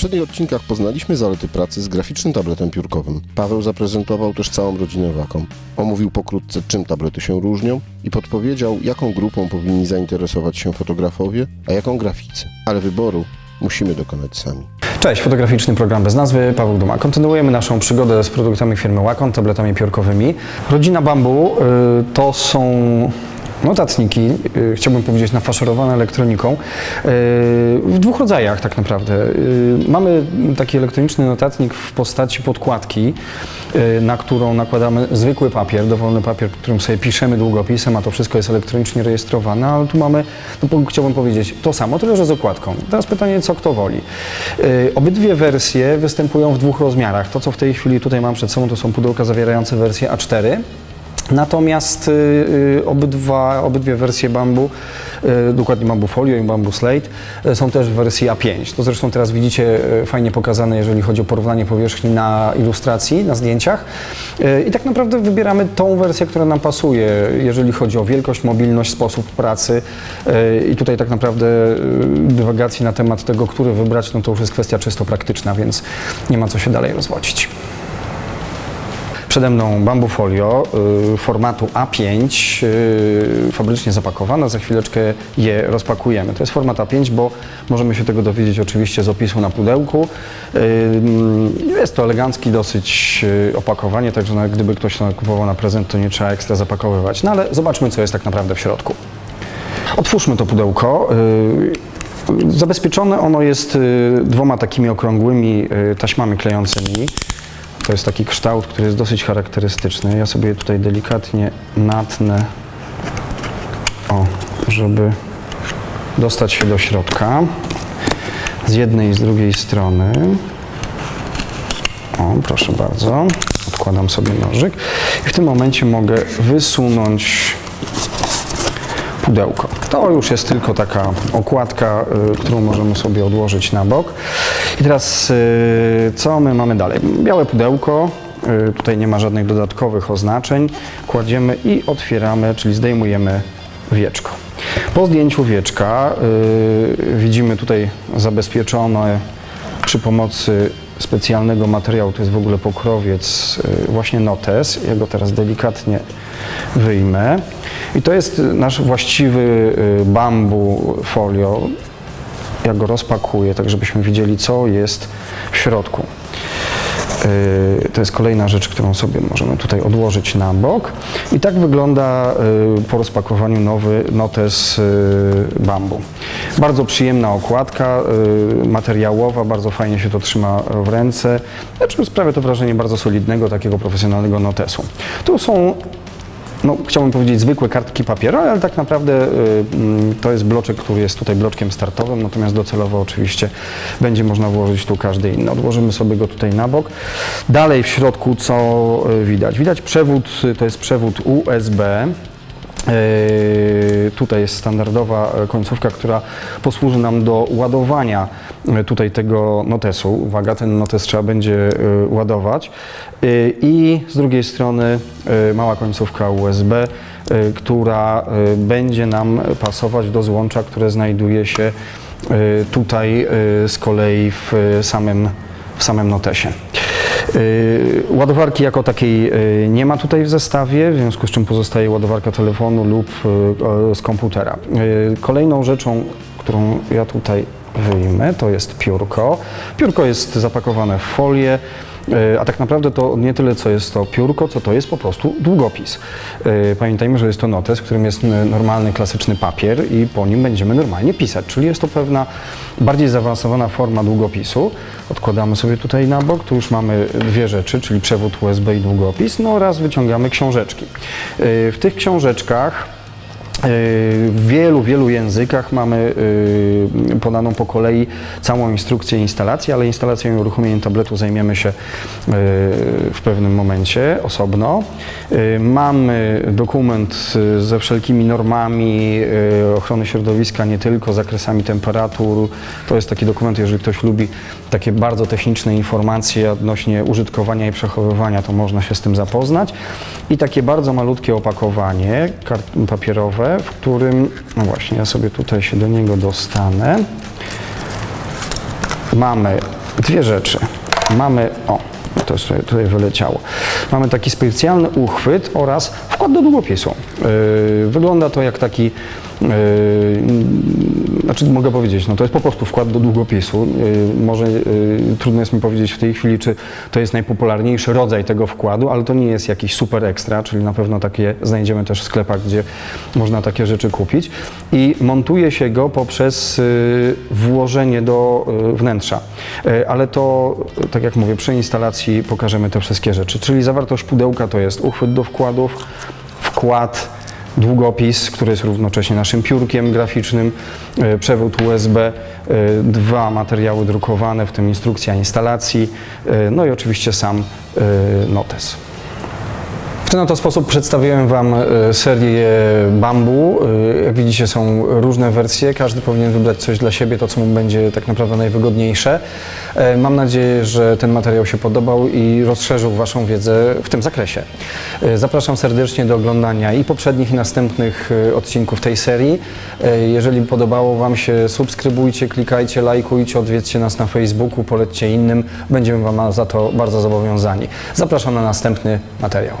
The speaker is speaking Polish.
poprzednich odcinkach poznaliśmy zalety pracy z graficznym tabletem piórkowym. Paweł zaprezentował też całą rodzinę Wacom. Omówił pokrótce, czym tablety się różnią i podpowiedział, jaką grupą powinni zainteresować się fotografowie, a jaką graficy. Ale wyboru musimy dokonać sami. Cześć, fotograficzny program bez nazwy, Paweł Duma. Kontynuujemy naszą przygodę z produktami firmy Wacom, tabletami piórkowymi. Rodzina Bambu y, to są notatniki, y, chciałbym powiedzieć nafaszerowane elektroniką, y, w dwóch rodzajach tak naprawdę. Y, Mamy taki elektroniczny notatnik w postaci podkładki, na którą nakładamy zwykły papier, dowolny papier, którym sobie piszemy długopisem, a to wszystko jest elektronicznie rejestrowane, ale tu mamy, no, chciałbym powiedzieć, to samo, tyle że z okładką. Teraz pytanie, co kto woli. Obydwie wersje występują w dwóch rozmiarach. To, co w tej chwili tutaj mam przed sobą, to są pudełka zawierające wersję A4. Natomiast y, y, obydwa, obydwie wersje bambu, y, dokładnie bambu folio i bambu slate, są też w wersji A5. To zresztą teraz widzicie fajnie pokazane, jeżeli chodzi o porównanie powierzchni na ilustracji, na zdjęciach. I tak naprawdę wybieramy tą wersję, która nam pasuje, jeżeli chodzi o wielkość, mobilność, sposób pracy. I tutaj tak naprawdę dywagacji na temat tego, który wybrać, no to już jest kwestia czysto praktyczna, więc nie ma co się dalej rozwodzić. Przede mną bambu folio y, formatu A5, y, fabrycznie zapakowane. Za chwileczkę je rozpakujemy. To jest format A5, bo możemy się tego dowiedzieć oczywiście z opisu na pudełku. Y, Jest to elegancki dosyć y, opakowanie, także nawet gdyby ktoś to kupował na prezent, to nie trzeba ekstra zapakowywać. No ale zobaczmy, co jest tak naprawdę w środku. Otwórzmy to pudełko. Y, Zabezpieczone ono jest y, dwoma takimi okrągłymi taśmami klejącymi. To jest taki kształt, który jest dosyć charakterystyczny. Ja sobie tutaj delikatnie natnę, o, żeby dostać się do środka. Z jednej i z drugiej strony. O, proszę bardzo. Odkładam sobie nożyk. I w tym momencie mogę wysunąć pudełko. To już jest tylko taka okładka, y, którą możemy sobie odłożyć na bok. I teraz y, co my mamy dalej? Białe pudełko, y, tutaj nie ma żadnych dodatkowych oznaczeń. Kładziemy i otwieramy, czyli zdejmujemy wieczko. Po zdjęciu wieczka widzimy tutaj zabezpieczone przy pomocy specjalnego materiału, to jest w ogóle pokrowiec, y, właśnie notes. Ja go teraz delikatnie wyjmę. I to jest nasz właściwy y, bambu folio. Ja go rozpakuję, tak żebyśmy widzieli, co jest w środku. Y, To jest kolejna rzecz, którą sobie możemy tutaj odłożyć na bok. I tak wygląda y, po rozpakowaniu nowy notes y, bambu. Bardzo przyjemna okładka materiałowa, bardzo fajnie się to trzyma w ręce. Znaczy sprawia to wrażenie bardzo solidnego, takiego profesjonalnego notesu. Tu są no, chciałbym powiedzieć zwykłe kartki papierowe, ale tak naprawdę y, mm, to jest bloczek, który jest tutaj bloczkiem startowym, natomiast docelowo oczywiście będzie można włożyć tu każdy inny. Odłożymy sobie go tutaj na bok. Dalej w środku co y, widać? Widać przewód, y, to jest przewód USB. Yy, Tutaj jest standardowa e, końcówka, która posłuży nam do ładowania e, tutaj tego notesu. Uwaga, ten notes trzeba będzie e, ładować. I z drugiej strony e, mała końcówka USB, e, która e, będzie nam pasować do złącza, które znajduje się e, tutaj e, z kolei w e, samym, w samym notesie. Yy, Ładowarki jako takiej yy, nie ma tutaj w zestawie, w związku z czym pozostaje ładowarka telefonu lub yy, z komputera. Kolejną rzeczą, którą ja tutaj wyjmę, to jest piórko. Piórko jest zapakowane w folię. Yy, A tak naprawdę to nie tyle, co jest to piórko, co to jest po prostu długopis. Yy, Pamiętajmy, że jest to notes, w którym jest normalny, klasyczny papier i po nim będziemy normalnie pisać, czyli jest to pewna bardziej zaawansowana forma długopisu. Odkładamy sobie tutaj na bok, tu już mamy dwie rzeczy, czyli przewód USB i długopis, no oraz wyciągamy książeczki. Yy, W tych książeczkach w wielu, wielu językach mamy y, podaną po kolei całą instrukcję instalacji, ale instalacją i uruchomieniem tabletu zajmiemy się y, w pewnym momencie osobno. Y, Mamy dokument ze wszelkimi normami ochrony środowiska, nie tylko zakresami temperatur. To jest taki dokument, jeżeli ktoś lubi takie bardzo techniczne informacje odnośnie użytkowania i przechowywania, to można się z tym zapoznać. I takie bardzo malutkie opakowanie kart- w którym, no właśnie, ja sobie tutaj się do niego dostanę. Mamy dwie rzeczy. Mamy, o, to jest tutaj, wyleciało. Mamy taki specjalny uchwyt oraz wkład do długopisu. Yy, wygląda to jak taki, yy, znaczy mogę powiedzieć, no to jest po prostu wkład do długopisu. Yy, może trudno jest mi powiedzieć w tej chwili, czy to jest najpopularniejszy rodzaj tego wkładu, ale to nie jest jakiś super ekstra, czyli na pewno takie znajdziemy też w sklepach, gdzie można takie rzeczy kupić. I montuje się go poprzez włożenie do wnętrza. Ale to, tak jak mówię, przy instalacji pokażemy te wszystkie rzeczy. Czyli zawartość pudełka to jest uchwyt do wkładów, wkład, długopis, który jest równocześnie naszym piórkiem graficznym, e, przewód USB, e, dwa materiały drukowane, w tym instrukcja instalacji, e, no i oczywiście sam notes. Ten oto sposób przedstawiłem Wam e, serię Bambu. E, Jak widzicie są różne wersje, każdy powinien wybrać coś dla siebie, to co mu będzie tak naprawdę najwygodniejsze. E, Mam nadzieję, że ten materiał się podobał i rozszerzył Waszą wiedzę w tym zakresie. Zapraszam serdecznie do oglądania i poprzednich i następnych odcinków tej serii. Jeżeli podobało Wam się, subskrybujcie, klikajcie, lajkujcie, odwiedźcie nas na Facebooku, polećcie innym. Będziemy Wam za to bardzo zobowiązani. Zapraszam na następny materiał.